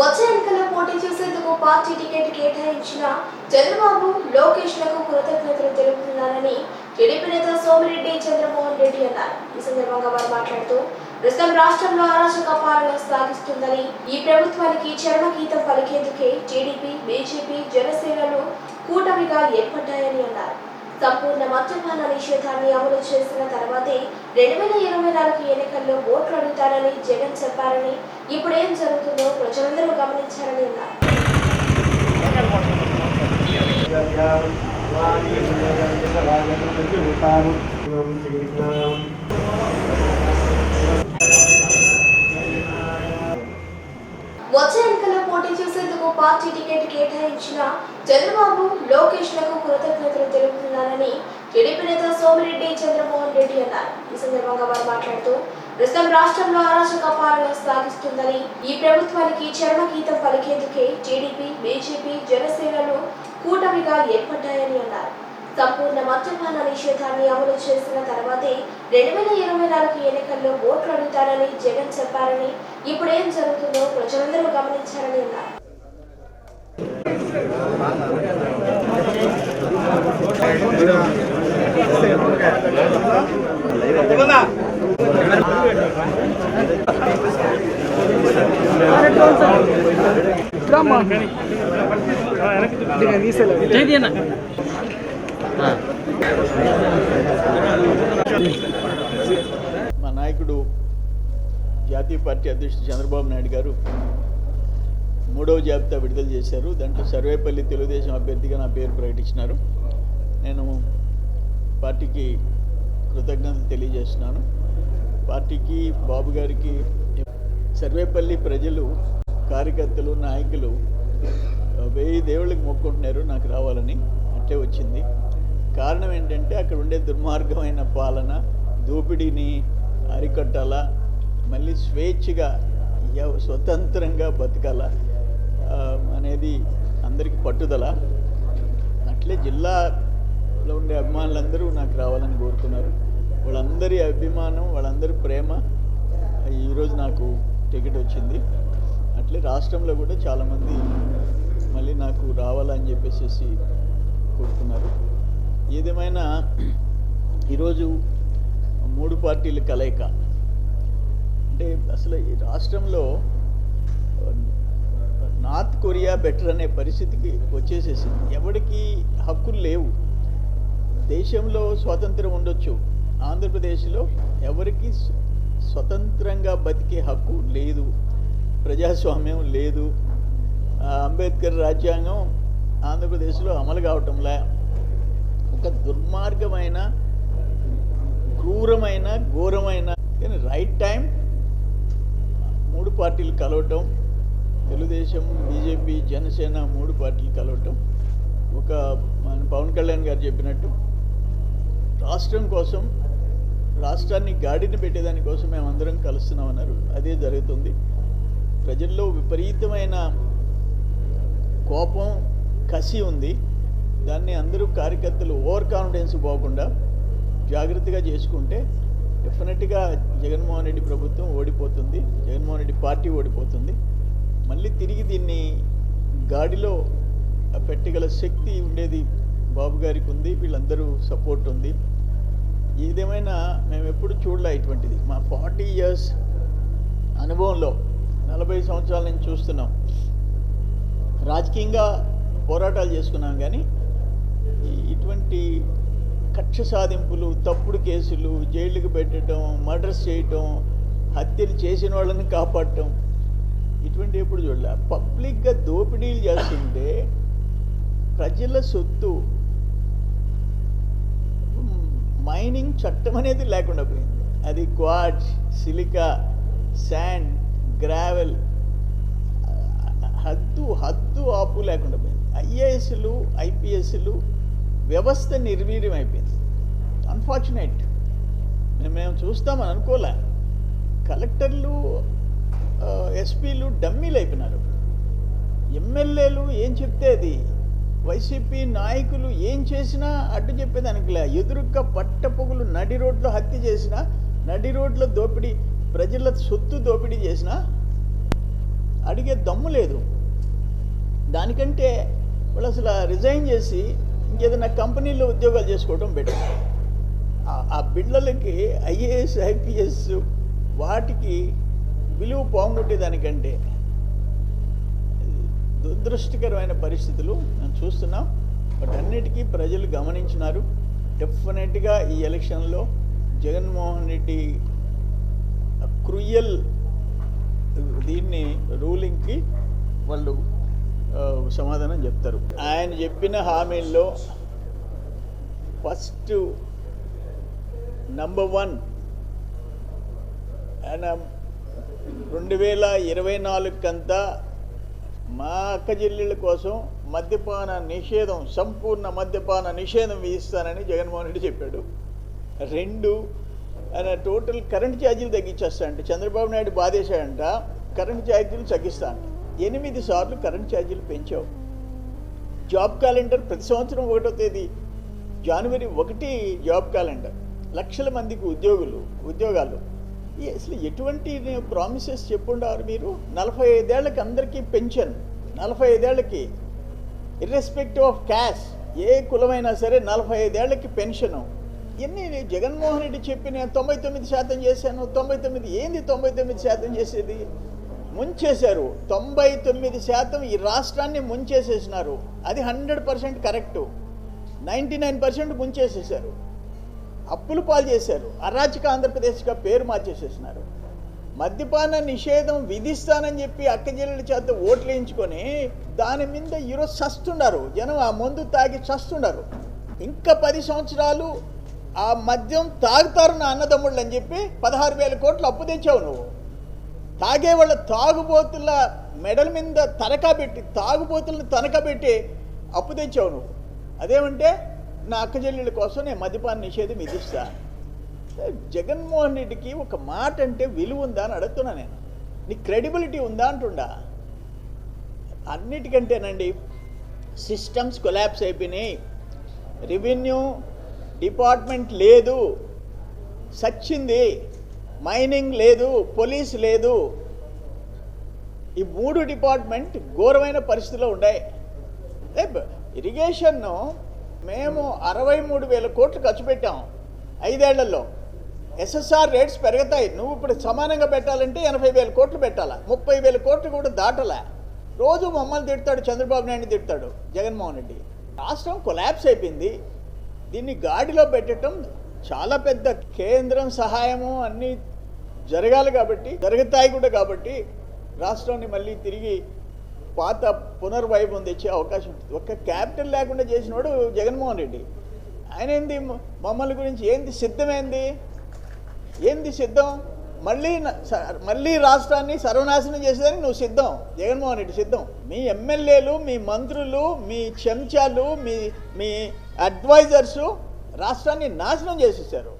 వచ్చే ఎన్నికల్లో పోటీ చేసేందుకు పార్టీ టికెట్ కేటాయించిన చంద్రబాబు లోకేష్లకు కృతజ్ఞతలు తెలుపుతున్నానని టీడీపీ నేత సోమిరెడ్డి చంద్రమోహన్ రెడ్డి అన్నారు. ఈ సందర్భంగా వారు మాట్లాడుతూ ప్రస్తుతం రాష్ట్రంలో అరాచక పాలన సాగిస్తుందని ఈ ప్రభుత్వానికి చరమగీతం పలికేందుకే టీడీపీ బీజేపీ జనసేనలు కూటమిగా ఏర్పడ్డాయని అన్నారు. సంపూర్ణ మద్యపాన నిషేధాన్ని అమలు చేసిన తర్వాతే రెండు వేల ఇరవై నాలుగు ఎన్నికల్లో ఓట్లు అడుగుతారని జగన్ చెప్పారని ఇప్పుడేం జరుగుతుందో ప్రజలందరూ గమనించారని అన్నారు. వచ్చే ఎన్నికల్లో పోటీ చేసేందుకు పార్టీ టికెట్ కేటాయించిన చంద్రబాబు లోకేష్లకు కృతజ్ఞతలు తెలుపుతున్నానని టీడీపీ నేత సోమిరెడ్డి చంద్రమోహన్ రెడ్డి అన్నారు. ఈ సందర్భంగా వారు మాట్లాడుతూ ప్రస్తుతం రాష్ట్రంలో అరాచక పాలన సాగిస్తుందని ఈ ప్రభుత్వానికి చర్మగీతం పలికేందుకే టీడీపీ బీజేపీ జనసేనలు కూటమిగా ఏర్పడ్డాయని అన్నారు. సంపూర్ణ మద్యపాన నిషేధాన్ని అమలు చేసిన తర్వాతే రెండు వేల ఇరవై నాలుగు ఎన్నికల్లో ఓట్లు అడుగుతారని జగన్ చెప్పారని ఇప్పుడేం జరుగుతుందో ప్రజలందరూ గమనించారని అన్నారు. మా నాయకుడు జాతీయ పార్టీ అధ్యక్షుడు చంద్రబాబు నాయుడు గారు మూడవ జాబితా విడుదల చేశారు. దాంట్లో సర్వేపల్లి తెలుగుదేశం అభ్యర్థిగా నా పేరు ప్రకటించినారు. నేను పార్టీకి కృతజ్ఞతలు తెలియజేస్తున్నాను. పార్టీకి బాబు గారికి సర్వేపల్లి ప్రజలు కార్యకర్తలు నాయకులు వెయ్యి దేవుళ్ళకి మొక్కుంటున్నారు. నాకు రావాలని అట్టే వచ్చింది. కారణం ఏంటంటే అక్కడ ఉండే దుర్మార్గమైన పాలన దోపిడీని అరికట్టాలా మళ్ళీ స్వేచ్ఛగా స్వతంత్రంగా బతకాల అనేది అందరికీ పట్టుదల. అట్లే జిల్లాలో ఉండే అభిమానులందరూ నాకు రావాలని కోరుకున్నారు. వాళ్ళందరి అభిమానం వాళ్ళందరి ప్రేమ ఈరోజు నాకు టికెట్ వచ్చింది. అట్లే రాష్ట్రంలో కూడా చాలామంది మళ్ళీ నాకు రావాలని చెప్పేసి కోరుకున్నారు. ఏదేమైనా ఈరోజు మూడు పార్టీల కలయిక. అంటే అసలు ఈ రాష్ట్రంలో నార్త్ కొరియా బెటర్ అనే పరిస్థితికి వచ్చేసేసింది. ఎవరికి హక్కులు లేవు. దేశంలో స్వాతంత్రం ఉండొచ్చు. ఆంధ్రప్రదేశ్లో ఎవరికి స్వతంత్రంగా బతికే హక్కు లేదు. ప్రజాస్వామ్యం లేదు. అంబేద్కర్ రాజ్యాంగం ఆంధ్రప్రదేశ్లో అమలు కావటంలా ఒక దుర్మార్గమైన క్రూరమైన ఘోరమైన కానీ రైట్ టైం మూడు పార్టీలు కలవటం తెలుగుదేశం బీజేపీ జనసేన మూడు పార్టీలు కలవటం ఒక మన పవన్ కళ్యాణ్ గారు చెప్పినట్టు రాష్ట్రం కోసం రాష్ట్రాన్ని గాడిని పెట్టేదాని కోసం మేమందరం కలుస్తున్నామన్నారు. అదే జరుగుతుంది. ప్రజల్లో విపరీతమైన కోపం కసి ఉంది. దాన్ని అందరూ కార్యకర్తలు ఓవర్ కాన్ఫిడెన్స్ పోకుండా జాగ్రత్తగా చేసుకుంటే డెఫినెట్గా జగన్మోహన్ రెడ్డి ప్రభుత్వం ఓడిపోతుంది జగన్మోహన్ రెడ్డి పార్టీ ఓడిపోతుంది. మళ్ళీ తిరిగి దీన్ని గాడిలో పెట్టగల శక్తి ఉండేది బాబు గారికి ఉంది వీళ్ళందరూ సపోర్ట్ ఉంది. ఏదేమైనా మేము ఎప్పుడు చూడలే ఇటువంటిది. మా ఫార్టీ ఇయర్స్ అనుభవంలో నలభై సంవత్సరాల నుంచి చూస్తున్నాం. రాజకీయంగా పోరాటాలు చేసుకున్నాం కానీ ఇటువంటి కక్ష సాధింపులు తప్పుడు కేసులు జైళ్ళకు పెట్టడం మర్డర్స్ చేయటం హత్యలు చేసిన వాళ్ళని కాపాడటం ఇటువంటి ఎప్పుడు చూడలే. పబ్లిక్గా దోపిడీలు చేస్తుంటే ప్రజల సొత్తు మైనింగ్ చట్టం అనేది లేకుండా పోయింది. అది క్వాడ్ సిలికా శాండ్ గ్రావెల్ హద్దు హద్దు ఆపు లేకుండా పోయింది. ఐఏఎస్లు ఐపీఎస్లు వ్యవస్థ నిర్వీర్యం అయిపోయింది. అన్ఫార్చునేట్ మేము మేము చూస్తామని అనుకోలే. కలెక్టర్లు ఎస్పీలు డమ్మీలు అయిపోయినారు. ఎమ్మెల్యేలు ఏం చెప్తే అది? వైసీపీ నాయకులు ఏం చేసినా అడ్డు చెప్పేదానికిలే ఎదురుక్క పట్టపొగులు నడి రోడ్లో హత్య చేసినా నడి రోడ్లో దోపిడీ ప్రజల సొత్తు దోపిడీ చేసినా అడిగే దమ్ము లేదు. దానికంటే వాళ్ళు అసలు రిజైన్ చేసి ఇంకేదైనా కంపెనీలో ఉద్యోగాలు చేసుకోవడం బెటర్ ఆ- బిడ్డలకి ఐఏఎస్ ఐపీఎస్ వాటికి విలువ పోగొట్టే దానికంటే దురదృష్టకరమైన పరిస్థితులు మనం చూస్తున్నాం. బట్ అన్నిటికీ ప్రజలు గమనించినారు. డెఫినెట్గా ఈ ఎలక్షన్లో జగన్మోహన్ రెడ్డి క్రూయల్ దీన్ని రూలింగ్కి వాళ్ళు సమాధానం చెప్తారు. ఆయన చెప్పిన హామీల్లో ఫస్ట్ నంబర్ వన్ ఆయన రెండు వేల ఇరవై నాలుగుకంతా మా అక్క చెల్లెళ్ళ కోసం మద్యపాన నిషేధం సంపూర్ణ మద్యపాన నిషేధం విధిస్తానని జగన్మోహన్ రెడ్డి చెప్పాడు. రెండు ఆయన టోటల్ కరెంట్ ఛార్జీలు తగ్గించేస్తాడంట చంద్రబాబు నాయుడు బాధేశాడంట కరెంట్ ఛార్జీలు తగ్గిస్తాను ఎనిమిది సార్లు కరెంట్ ఛార్జీలు పెంచావు. జాబ్ క్యాలెండర్ ప్రతి సంవత్సరం ఒకటో తేదీ జనవరి ఒకటి జాబ్ క్యాలెండర్. లక్షల మందికి ఉద్యోగులు ఉద్యోగాలు. ఈ అసలు ఎటువంటి ప్రామిసెస్ చెప్పుండారు మీరు? నలభై ఐదేళ్ళకి అందరికీ పెన్షన్ నలభై ఐదేళ్ళకి ఇర్రెస్పెక్టివ్ ఆఫ్ క్యాష్ ఏ కులమైనా సరే నలభై ఐదేళ్ళకి పెన్షను. ఇవన్నీ జగన్మోహన్ రెడ్డి చెప్పి నేను తొంభై తొమ్మిది శాతం చేశాను తొంభై తొమ్మిది ఏంది తొంభై తొమ్మిది శాతం చేసేది? ముంచేశారు. తొంభై తొమ్మిది శాతం ఈ రాష్ట్రాన్ని ముంచేసేసినారు. అది hundred percent correct. Ninety nine percent ముంచేసేసారు అప్పులు పాలు చేశారు. అరాచక ఆంధ్రప్రదేశ్గా పేరు మార్చేసేసినారు. మద్యపాన నిషేధం విధిస్తానని చెప్పి అక్కజల్లుడి చేత ఓట్లు వేయించుకొని దాని మీద ఈరోజు చస్తున్నారు జనం ఆ మందు తాగి చస్తున్నారు ఇంకా పది సంవత్సరాలు ఆ మద్యం తాగుతారు నా అన్నదమ్ముళ్ళు అని చెప్పి పదహారు వేల కోట్లు అప్పు తెచ్చావు నువ్వు. తాగే వాళ్ళ తాగుబోతుల మెడల మీద తనఖా పెట్టి తాగుబోతులను తనఖా పెట్టి అప్పు తెచ్చావు నువ్వు. అదేమంటే నా అక్క చెల్లెళ్ళ కోసం నేను మద్యపాన నిషేధం విధిస్తా. జగన్మోహన్ రెడ్డికి ఒక మాట అంటే విలువ ఉందా అని అడుగుతున్నా నేను. నీ క్రెడిబిలిటీ ఉందా అంటుండా? అన్నిటికంటేనండి సిస్టమ్స్ కొలాప్స్ అయిపోయినాయి. రెవెన్యూ డిపార్ట్మెంట్ లేదు. సచ్చింది. మైనింగ్ లేదు పోలీస్ లేదు. ఈ మూడు డిపార్ట్మెంట్ ఘోరమైన పరిస్థితిలో ఉన్నాయి ఇరిగేషన్ను మేము అరవై మూడు వేల కోట్లు ఖర్చు పెట్టాం ఐదేళ్ళలో. ఎస్ఎస్ఆర్ రేట్స్ పెరుగుతాయి. నువ్వు ఇప్పుడు సమానంగా పెట్టాలంటే ఎనభై వేల కోట్లు పెట్టాలా? ముప్పై వేల కోట్లు కూడా దాటలే. రోజు మమ్మల్ని తిడతాడు చంద్రబాబు నాయుడు తిడతాడు జగన్మోహన్ రెడ్డి. రాష్ట్రం కొలాప్స్ అయిపోయింది. దీన్ని గాడిలో పెట్టడం చాలా పెద్ద కేంద్రం సహాయము అన్నీ జరగాలి కాబట్టి జరుగుతాయి కూడా కాబట్టి రాష్ట్రాన్ని మళ్ళీ తిరిగి పాత పునర్వైభవం తెచ్చే అవకాశం ఉంటుంది. ఒక్క క్యాపిటల్ లేకుండా చేసినోడు జగన్మోహన్ రెడ్డి. ఆయన ఏంది మమ్మల్ని గురించి ఏంది సిద్ధమైంది? ఏంది సిద్ధం? మళ్ళీ మళ్ళీ రాష్ట్రాన్ని సర్వనాశనం చేసేదానికి నువ్వు సిద్ధం. జగన్మోహన్ రెడ్డి సిద్ధం. మీ ఎమ్మెల్యేలు మీ మంత్రులు మీ చెంచాలు మీ మీ అడ్వైజర్సు రాష్ట్రాన్ని నాశనం చేసేసారు